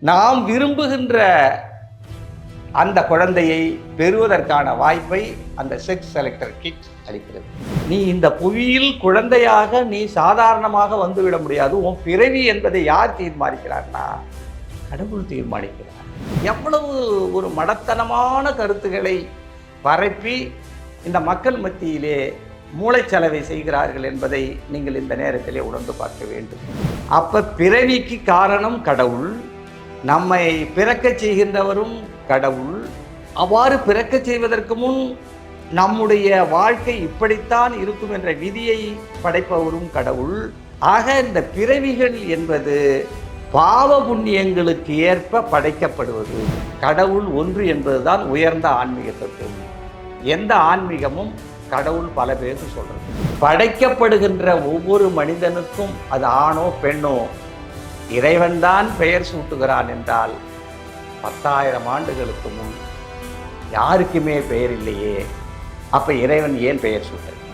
நாம் விரும்புகின்ற அந்த குழந்தையை பெறுவதற்கான வாய்ப்பை அந்த செக்ஸ் செலக்டர் கிட் அளிக்கிறது. நீ இந்த புவியில் குழந்தையாக நீ சாதாரணமாக வந்துவிட முடியாது. உன் பிறவி என்பதை யார் தீர்மானிக்கிறார்னா கடவுள் தீர்மானிக்கிறார். எவ்வளவு ஒரு மடத்தனமான கருத்துக்களை பரப்பி இந்த மக்கள் மத்தியிலே மூளைச்சலவை செய்கிறார்கள் என்பதை நீங்கள் இந்த நேரத்திலே உணர்ந்து பார்க்க வேண்டும். அப்ப பிறவிக்கு காரணம் கடவுள் நம்மை பிறக்கச் செய்கின்றவரும் கடவுள். அவ்வாறு பிறக்கச் செய்வதற்கு முன் நம்முடைய வாழ்க்கை இப்படித்தான் இருக்கும் என்ற விதியை படைப்பவரும் கடவுள். ஆக இந்த பிறவிகள் என்பது பாவ புண்ணியங்களுக்கு ஏற்ப படைக்கப்படுவது. கடவுள் ஒன்று என்பதுதான் உயர்ந்த ஆன்மீக தத்துவம். எந்த ஆன்மீகமும் கடவுள் பல பேருக்கு சொல்றது. படைக்கப்படுகின்ற ஒவ்வொரு மனிதனுக்கும் அது ஆணோ பெண்ணோ இறைவன்தான் பெயர் சூட்டுகிறான் என்றால் பத்தாயிரம் ஆண்டுகளுக்கு முன் யாருக்குமே பெயர் இல்லையே. அப்ப இறைவன் ஏன் பெயர் சூட்ட